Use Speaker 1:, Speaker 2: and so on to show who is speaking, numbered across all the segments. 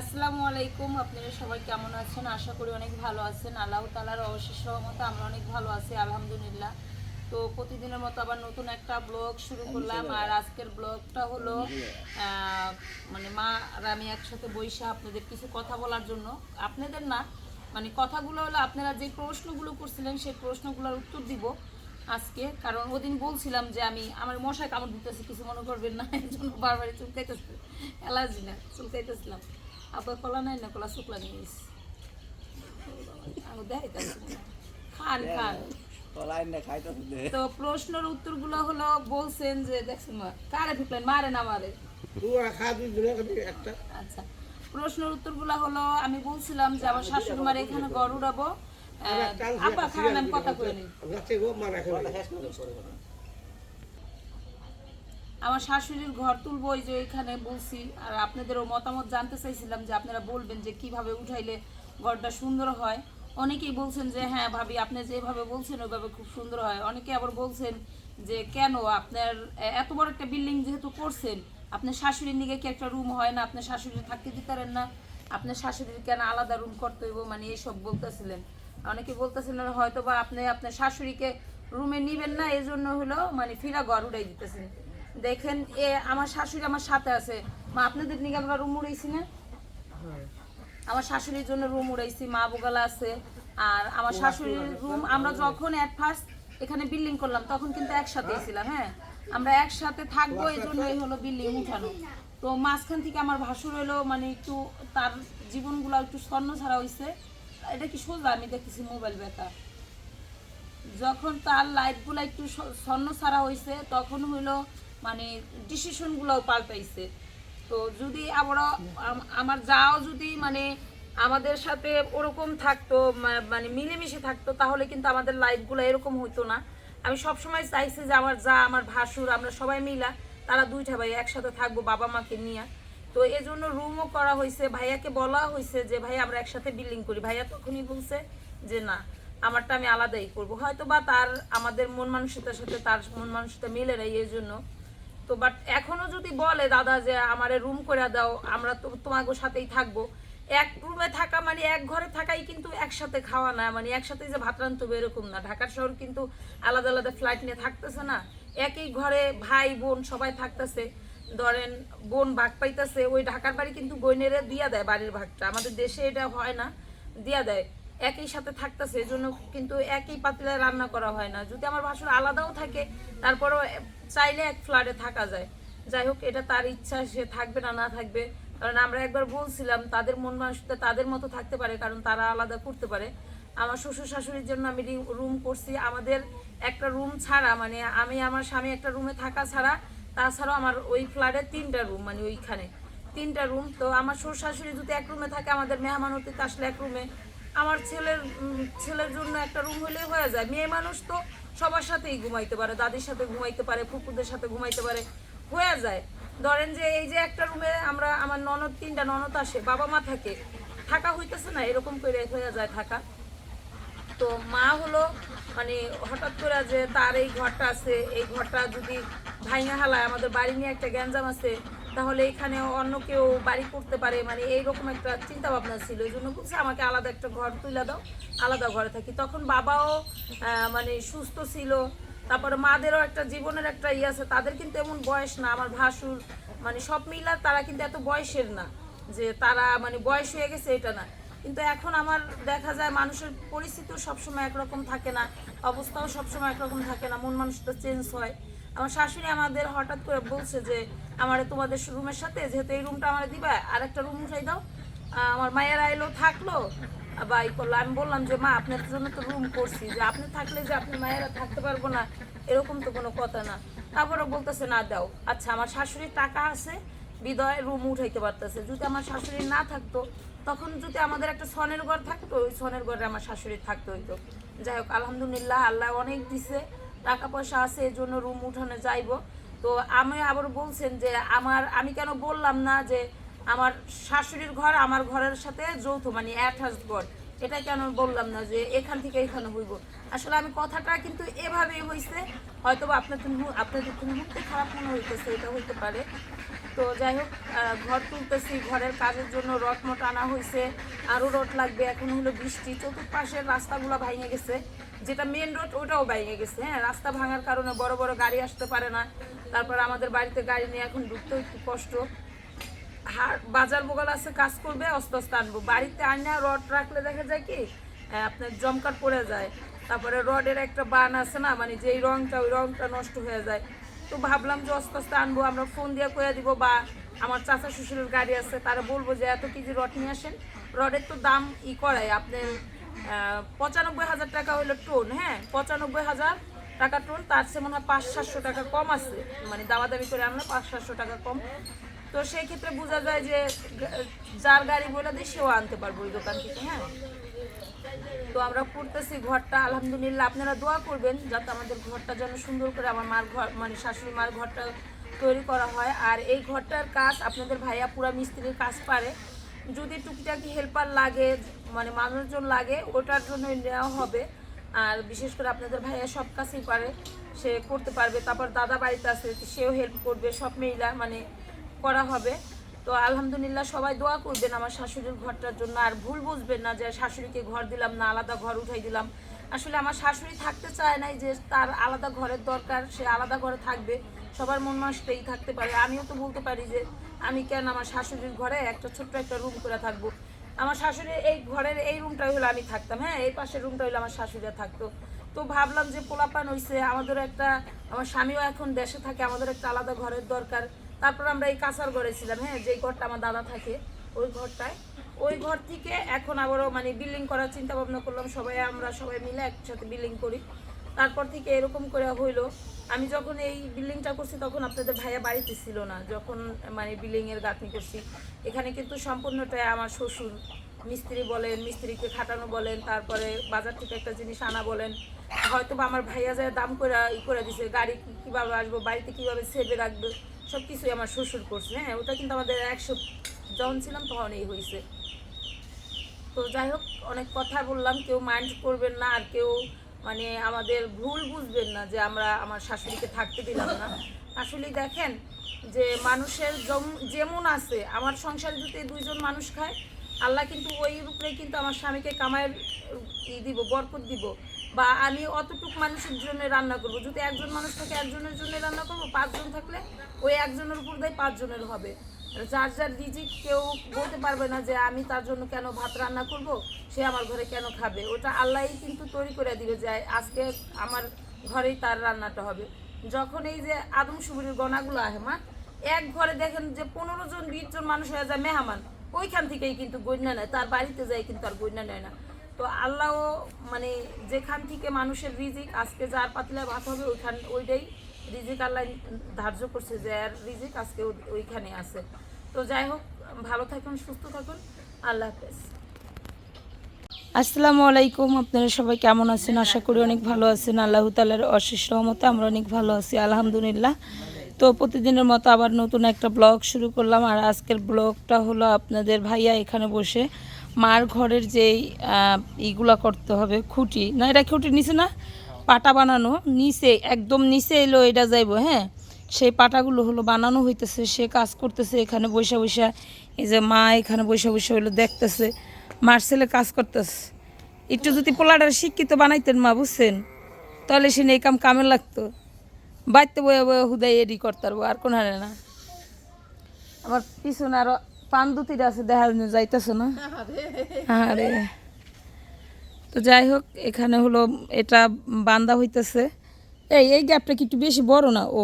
Speaker 1: আসসালামু আলাইকুম আপনারা সবাই কেমন আছেন? আশা করি অনেক ভালো আছেন। আল্লাহ তালার অবশেষ মতো আমরা অনেক ভালো আছি আলহামদুলিল্লাহ। তো প্রতিদিনের মতো আবার নতুন একটা ব্লগ শুরু করলাম। আর আজকের ব্লগটা হলো মানে মা আর আমি একসাথে বৈশা আপনাদের কিছু কথা বলার জন্য। আপনাদের না মানে কথাগুলো হলো আপনারা যে প্রশ্নগুলো করছিলেন সেই প্রশ্নগুলোর উত্তর দিব আজকে। কারণ ওদিন বলছিলাম যে আমি আমার মশায় কামড় দিতেছে কিছু মনে করবেন না এর জন্য বারবার চুলকাইতেছে। অ্যালার্জি না চুলকাইতেছিলাম। আপনার কলা নাই না কলা শুকলা নিয়ে এসেছি আমি দেখাইতেছি খান খান।
Speaker 2: কলাই না খাইতেছে দে।
Speaker 1: তো প্রশ্নের উত্তরগুলো হলো বলছেন যে দেখছেন মা কারে ঢুকলেন মারে না মারে? আচ্ছা প্রশ্নের উত্তরগুলো হলো আমি বলছিলাম যে আমার শাশুড়ি মারে এখানে গড় উড়াবো। আপা খারান আমি কথা করে নিই আমার শাশুড়ির ঘর তুলবো ওই যে এখানে বলছি। আর আপনাদেরও মতামত জানতে চাইছিলাম যে আপনারা বলবেন যে কীভাবে উঠাইলে ঘরটা সুন্দর হয়। অনেকেই বলছেন যে হ্যাঁ ভাবি, আপনি যেভাবে বলছেন, ওইভাবে খুব সুন্দর হয়। অনেকে আবার বলছেন যে, কেন আপনার এত বড় একটা বিল্ডিং যেহেতু করছেন, আপনার শাশুড়ির নিকে কি একটা রুম হয় না? আপনার শাশুড়ি থাকতে দিতারেন না? আপনার শাশুড়ির কেন আলাদা রুম করতে হইব? মানে এইসব বলতেছিলেন। অনেকে বলতেছিলেন হয়তো বা আপনি, আপনার শাশুড়িকে রুমে নিবেন না এই জন্য হলো মানে ফিরা ঘর উড়াই দিতেছেন। দেখেন, এ আমার শাশুড়ি আমার সাথে আছে। মা, আপনাদের নিকে আমরা রুম উড়াইছি না? আমার শাশুড়ির জন্য রুম উড়াইছি, মা বোগালা আছে। আর আমার শাশুড়ির রুম আমরা যখন অ্যাট ফার্স্ট এখানে বিল্ডিং করলাম, তখন কিন্তু একসাথেই ছিলাম হ্যাঁ? আমরা একসাথে থাকব, এই জন্যই হলো বিল্ডিং উঠানো। তো মাঝখান থেকে আমার ভাসুর হলো মানে একটু তার জীবনগুলো একটু স্বর্ণ ছাড়া হয়েছে এটা কি সোজা? আমি দেখেছি মোবাইল বেতা যখন তার লাইফগুলো একটু স্বর্ণ ছাড়া হয়েছে তখন হইল মানে ডিসিশনগুলোও পাল্টাইছে। তো যদি আমরা আমার যাও যদি মানে আমাদের সাথে ওরকম থাকতো মানে মিলেমিশে থাকতো, তাহলে কিন্তু আমাদের লাইফগুলো এরকম হতো না। আমি সবসময় চাইছি যে আমার যা, আমার ভাসুর, আমরা সবাই মিলা তারা দুইটা ভাই একসাথে থাকব, বাবা মাকে নিয়ে। তো এই জন্য রুমও করা হয়েছে ভাইয়াকে বলা হয়েছে যে, ভাই, আমরা একসাথে বিল্ডিং করি। ভাইয়া তখনই বলছে যে, না, আমারটা আমি আলাদাই করব। হয়তো বা তার, আমাদের মন মানসিকতার সাথে তার মন মানসিকতা মিলে নেই এই জন্য তো বাট এখনও যদি বলে, দাদা, যে আমারে রুম করে দাও, আমরা তো তোমাদের সাথেই থাকব। এক রুমে থাকা মানে এক ঘরে থাকাই কিন্তু একসাথে খাওয়া না মানে একসাথে যে ভাত রান্তে হবে এরকম না। ঢাকার শহর কিন্তু আলাদা আলাদা ফ্লাইট নিয়ে থাকতেছে না। একই ঘরে ভাই, বোন সবাই থাকতেছে। ধরেন বোন ভাগ পাইতেছে, ওই ঢাকার বাড়ি কিন্তু বইনেরে দিয়া দেয় বাড়ির ভাগটা। আমাদের দেশে এটা হয় না, দিয়া দেয়। একই সাথে থাকতেছে এই জন্য কিন্তু একই পাতিলায় রান্না করা হয় না। যদি আমার ভাসুর আলাদাও থাকে, তারপরেও চাইলে এক ফ্ল্যাটে থাকা যায়। যাই হোক, এটা তার ইচ্ছা, সে থাকবে না না থাকবে। কারণ আমরা একবার বলছিলাম, তাদের মন মানসিকতা তাদের মতো থাকতে পারে, কারণ তারা আলাদা করতে পারে। আমার শ্বশুর শাশুড়ির জন্য আমি রুম করছি। আমাদের একটা রুম ছাড়া মানে আমি আমার স্বামী একটা রুমে থাকা ছাড়া, তাছাড়াও আমার ওই ফ্ল্যাটে তিনটা রুম মানে ওইখানে তিনটা রুম তো আমার শ্বশুর শাশুড়ি যদি এক রুমে থাকে, আমাদের মেহমান অতিথি আসলে এক রুমে আমার ছেলের ছেলের জন্য একটা রুম হলে হয়ে যায়। মেয়ে মানুষ তো সবার সাথেই ঘুমাইতে পারে, দাদির সাথে ঘুমাইতে পারে ফুকুদের সাথে ঘুমাইতে পারে, হয়ে যায়। ধরেন যে এই যে একটা রুমে আমরা, আমার ননদ, তিনটা ননদ আসে, বাবা মা থাকে, থাকা হইতেছে না, এরকম করে হয়ে যায় থাকা। তো মা হলো মানে হঠাৎ করে যে তার এই ঘরটা আছে, এই ঘরটা যদি ভাইঙা হালায়, আমাদের বাড়ি নিয়ে একটা গ্যাঞ্জাম আছে তাহলে এখানে অন্য কেউ বাড়ি করতে পারে মানে এইরকম একটা চিন্তা ভাবনা ছিল। এই জন্য বলছে, আমাকে আলাদা একটা ঘর তুলে দাও, আলাদা ঘরে থাকি। তখন বাবাও মানে সুস্থ ছিল। তারপরে মাদেরও একটা জীবনের একটা ইয়ে আছে, তাদের কিন্তু এমন বয়স না। আমার ভাসুর মানে সব মিলা তারা কিন্তু এত বয়সের না, যে তারা মানে বয়স হয়ে গেছে এটা না। কিন্তু এখন আমার দেখা যায় মানুষের পরিস্থিতিও সবসময় একরকম থাকে না, অবস্থাও সবসময় একরকম থাকে না, মন মানুষটা চেঞ্জ হয়। আমার শাশুড়ি আমাদের হঠাৎ করে বলছে যে আমার তোমাদের রুমের সাথে, যেহেতু এই রুমটা আমার দিবা আর একটা রুম উঠাই দাও। আমার মায়ের এলো, থাকল। বা ই করল, আমি বললাম যে, মা, আপনার জন্য তো রুম করছি, যে আপনি থাকলে যে আপনি মায়েরা থাকতে পারব না, এরকম তো কোনো কথা না। তারপরে বলতেছে, না, দাও। আচ্ছা আমার শাশুড়ির টাকা আছে, বিদয় রুম উঠাইতে পারতেছে। যদি আমার শাশুড়ি না থাকতো, তখন যদি আমাদের একটা সনের ঘর থাকতো, ওই সনের ঘরে আমার শাশুড়ি থাকতে হইতো। যাই হোক, আলহামদুলিল্লাহ, আল্লাহ অনেক দিছে, টাকা পয়সা আছে এই জন্য রুম উঠানো যাইবো। তো আমি আবার বলছেন যে আমার, আমি কেন বললাম না যে আমার শাশুড়ির ঘর আমার ঘরের সাথে যৌথ মানে অ্যাটাচ ঘর। এটা কেন বললাম না যে এখান থেকে এখানে হইব? আসলে আমি কথাটা কিন্তু এভাবেই হয়েছে হয়তো বা আপনাদের মু- আপনাদের কোনো মুহূর্তে খারাপ মনে হইতেছে, এটা হইতে পারে। তো যাই হোক ঘর তুলতেছি, ঘরের কাজের জন্য রড মট আনা হয়েছে, আরও রড লাগবে, এখন হলো বৃষ্টি, চতুর্পাশের রাস্তাগুলো ভাঙে গেছে, যেটা মেন রোড ওটাও ভেঙে গেছে হ্যাঁ রাস্তা ভাঙার কারণে বড় বড় গাড়ি আসতে পারে না, তারপর আমাদের বাড়িতে গাড়ি নিয়ে এখন ঢুকতেও একটু কষ্ট। হাট, বাজার বগাল আছে, কাজ করবে আস্তে আস্তে আনব। বাড়িতে আনা রড রাখলে দেখা যায় কি আপনার জমকাট পড়ে যায়, তারপরে রডের একটা বান আছে না মানে যেই রংটা, ওই রংটা নষ্ট হয়ে যায়। তো ভাবলাম যে আস্তে আস্তে আনব, আমরা ফোন দিয়ে করে দিব বা আমার চাচা শ্বশুরের গাড়ি আছে, তারা বলব যে এত কেজি রড নিয়ে আসেন। রডের তো দাম ই করায় আপনার পঁচানব্বই হাজার টাকা হলো টোন হ্যাঁ পঁচানব্বই হাজার টাকা টোন, তার চেয়ে মনে হয় পাঁচ, সাতশো টাকা কম আছে। মানে দামাদামি করে আনলে পাঁচ, সাতশো টাকা কম। তো সেই ক্ষেত্রে বোঝা যায় যে যার গাড়ি বলে দিয়ে সেও আনতে পারব ওই দোকান থেকে হ্যাঁ। তো আমরা করতেছি ঘরটা, আলহামদুলিল্লাহ। আপনারা দোয়া করবেন যাতে আমাদের ঘরটা যেন সুন্দর করে আমার মার ঘর মানে শাশুড়ি মার ঘরটা তৈরি করা হয়। আর এই ঘরটার কাজ আপনাদের ভাইয়া পুরা মিস্ত্রির কাজ পারে। যদি টুকিটাকি হেল্পার লাগে মানে মানুষজন লাগে, ওটার জন্য নেওয়া হবে। আর বিশেষ করে আপনাদের ভাইয়া সব কাজই পারে, সে করতে পারবে। তারপর দাদা বাড়িতে আছে, সেও হেল্প করবে, সব মেয়েরা মানে করা হবে। তো আলহামদুলিল্লাহ সবাই দোয়া করবেন আমার শাশুড়ির ঘরটার জন্য। আর ভুল বুঝবেন না যে শাশুড়িকে ঘর দিলাম না, আলাদা ঘর উঠাই দিলাম। আসলে আমার শাশুড়ি থাকতে চায় নাই যে তার আলাদা ঘরের দরকার, সে আলাদা ঘরে থাকবে। সবার মন মাসটাই থাকতে পারে। আমিও তো বলতে পারি যে আমি কেন আমার শাশুড়ির ঘরে একটা ছোট্ট একটা রুম করে থাকব? আমার শাশুড়ি এই ঘরের এই রুমটাই হলো আমি থাকতাম। হ্যাঁ এই পাশের রুমটা হলো আমার শাশুড়িরা থাকতো। তো ভাবলাম যে পোলাপান হইছে, আমাদেরও একটা, আমার স্বামীও এখন দেশে থাকে আমাদের একটা আলাদা ঘরের দরকার। তারপর আমরা এই কাঁচার ঘরে ছিলাম হ্যাঁ যেই ঘরটা আমার দাদা থাকে, ওই ঘরটায়। ওই ঘর থেকে এখন আবারও মানে বিল্ডিং করার চিন্তা ভাবনা করলাম, সবাই আমরা সবাই মিলে একসাথে বিল্ডিং করি। তারপর থেকে এরকম করে হইল, আমি যখন এই বিল্ডিংটা করছি তখন আপনাদের ভাইয়া বাড়িতে ছিল না, যখন মানে বিল্ডিং এর গাঁথনি করছি। এখানে কিন্তু সম্পূর্ণটাই আমার শ্বশুর, মিস্ত্রি বলেন, মিস্ত্রিকে খাটানো বলেন, তারপরে বাজার থেকে একটা জিনিস আনা বলেন। হয়তো বা আমার ভাইয়া যায় দাম করে, ই করে দিছে, গাড়ি কীভাবে আসব, বাড়িতে কীভাবে সেভে রাখবে? সব কিছুই আমার শ্বশুর করছে হ্যাঁ ওটা কিন্তু আমাদের একশো যখন ছিলাম, তখন এই হয়েছে তো যাই হোক, অনেক কথা বললাম, কেউ মাইন্ড করবেন না, আর কেউ মানে আমাদের ভুল বুঝবেন না যে আমরা আমার শাশুড়িকে থাকতে দিলাম না। আসলে দেখেন যে মানুষের যেমন আছে, আমার সংসারে যদি দুইজন মানুষ খায়, আল্লাহ কিন্তু ওই উপরে কিন্তু আমার স্বামীকে কামায়ের ই দিব, বরকত দিব। বা আমি অতটুক মানুষের জন্য রান্না করব। যদি একজন মানুষ থাকে, একজনের জন্য রান্না করব পাঁচজন থাকলে ওই একজনের উপর দিয়ে পাঁচজনের হবে। যার যার রিজিক কেউ বলতে পারবে না যে আমি তার জন্য কেন ভাত রান্না করব, সে আমার ঘরে কেন খাবে? ওটা আল্লাহই কিন্তু তৈরি করে দিবে যে আজকে আমার ঘরেই তার রান্নাটা হবে। যখন এই যে আদম সুবুরির গণাগুলো আহে, মা, এক ঘরে দেখেন যে পনেরো জন, বিশ জন মানুষ হয়ে যায় মেহমান, ওইখান থেকেই কিন্তু গণ্যা নেয়, তার বাড়িতে যায় কিন্তু আর গণ্যা নেয় না। তো আল্লাহ মানে যেখান থেকে মানুষের রিজিক, আজকে যার পাতলে ভাত হবে, ওইখান, ওইটাই রিজিক আল্লাহ ধার্য করছে যে আর রিজিক আজকে ওইখানে আছে। তো যাই হোক, ভালো থাকুন, সুস্থ থাকুন। আল্লাহ হাফেজ। আসসালামু আলাইকুম, আপনারা সবাই কেমন আছেন? আশা করি অনেক ভালো আছেন। আল্লাহ তালার অশেষ রহমতে আমরা অনেক ভালো আছি, আলহামদুলিল্লাহ। তো প্রতিদিনের মতো আবার নতুন একটা ব্লগ শুরু করলাম। আর আজকের ব্লগটা হলো আপনাদের ভাইয়া এখানে বসে মার ঘরের যেই ইগুলা করতে হবে, খুঁটি। না, এটা খুঁটি নিচে না? পাটা বানানো নিচে একদম নিচে এলো এটা যাইবো হ্যাঁ? সেই পাটাগুলো হলো বানানো হইতেছে সে কাজ করতেছে এখানে বসে বসে এই যে মা এখানে বসে বসে হলো দেখতেছে মার ছেলে কাজ করতেছে। একটু যদি পোলাটার শিক্ষিত বানাইতেন মা বুঝছেন? তাহলে সে এই কাম কামে লাগতো। বাড়িতে বয়ে বয়ে হুদাই এডি করতে পারব আর কোন হারে না। আমার পিছনে আরও পান দুতিটা আছে দেখা যাইতেছে না? আরে তো যাই হোক, এখানে হলো এটা বান্দা হইতেছে। এই এই গ্যাপটা কি একটু বেশি বড় না? ও,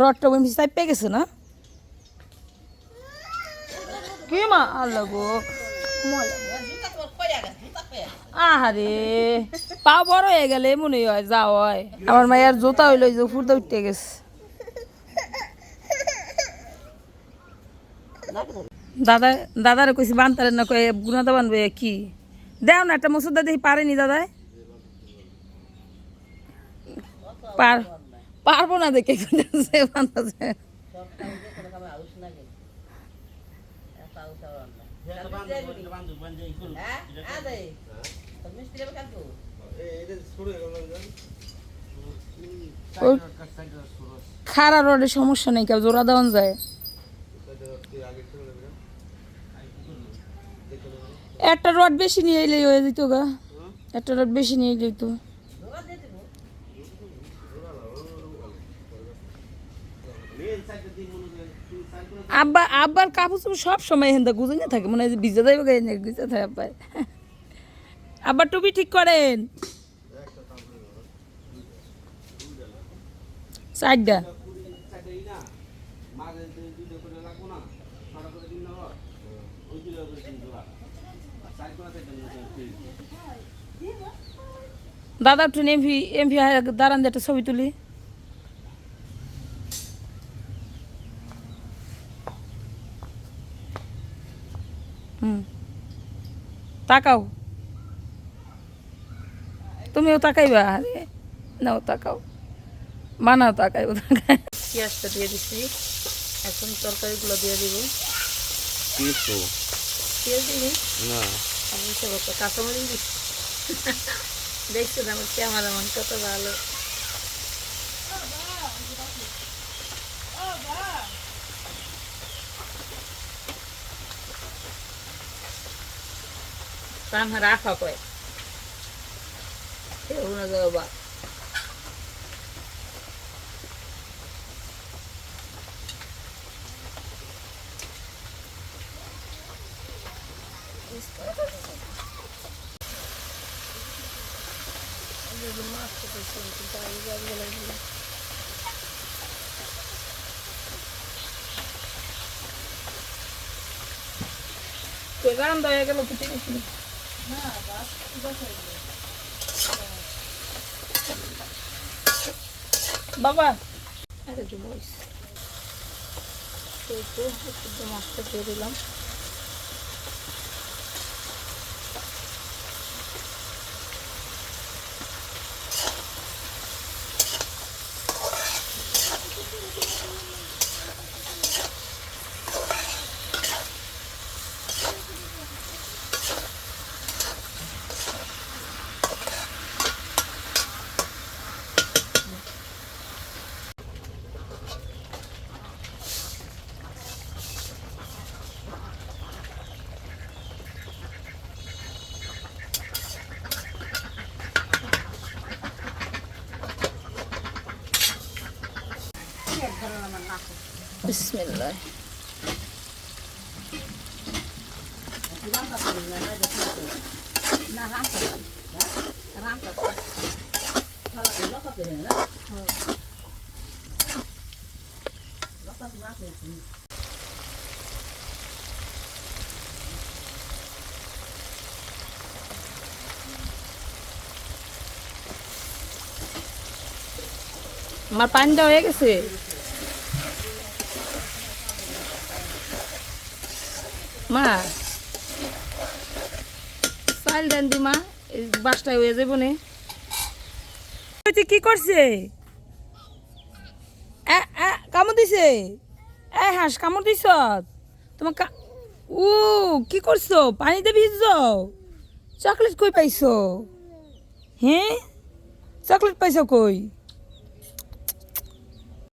Speaker 1: রডটা বমি চাইপে গেছে না? কি মা, আল্লাহ গো। আহারে, পা বড় হয়ে গেলে মনে হয় যা হয়। আমার মায়ের জোতা হইল যে ফুরতে উঠতে গেছে। দাদা, দাদারে কইছি বানতারেন না কয়ে গুনাদা বানবে কি? দেও না, একটা মসুদা দেখি পারেনি দাদাই? পার, পারব না দেখে খাড়া রডের সমস্যা নেই, কেউ জোড়া দেওয়ান যায়। একটা রড বেশি নিয়ে এলেই হয়ে যেত গা। একটা রড বেশি নিয়ে যেত আব্বা, আব্বার কাপড় চোপড় সব সময় হেন্দা গুজে থাকে, মনে হয় ভিজে যাইবে না গুজে থাকে আব্বার আব্বার টুপি ঠিক করেন। সাইডটা দাদা একটু এমপি এমপি দাঁড়ান দিয়ে একটা ছবি তুলি। হুম। তাকাও। তুমিও তাকাইবা। আরে নাও তাকাও। মানাও তাকাইও তাকাই পেঁয়াজটা দিয়ে দিচ্ছি এখন তরকারিগুলো দিয়ে দিব। পেঁয়াজ দিবি?
Speaker 2: না।
Speaker 1: আমি কাঁচামরিচ দিচ্ছি দেখছেন আমার ক্যামেরাম্যান কত ভালো Sama Rafa kok. Ya udah coba. Kue garam dah ya kalau putih ini. বাবা আরে জুমইস তো তো একটু মাছটা দিয়ে দিলাম আমার পানিটা হয়ে গেছে মা চাল দেন দি মা এই বাসটায় হয়ে যাব নে। কি করছে? কামড় দিছে? এ, হাঁস, কামড় দিছ? তোমার ও কি করছ? পানিতে ভিজছ? চকলেট কই পাইছ? হ্যাঁ? চকলেট পাইছ কই?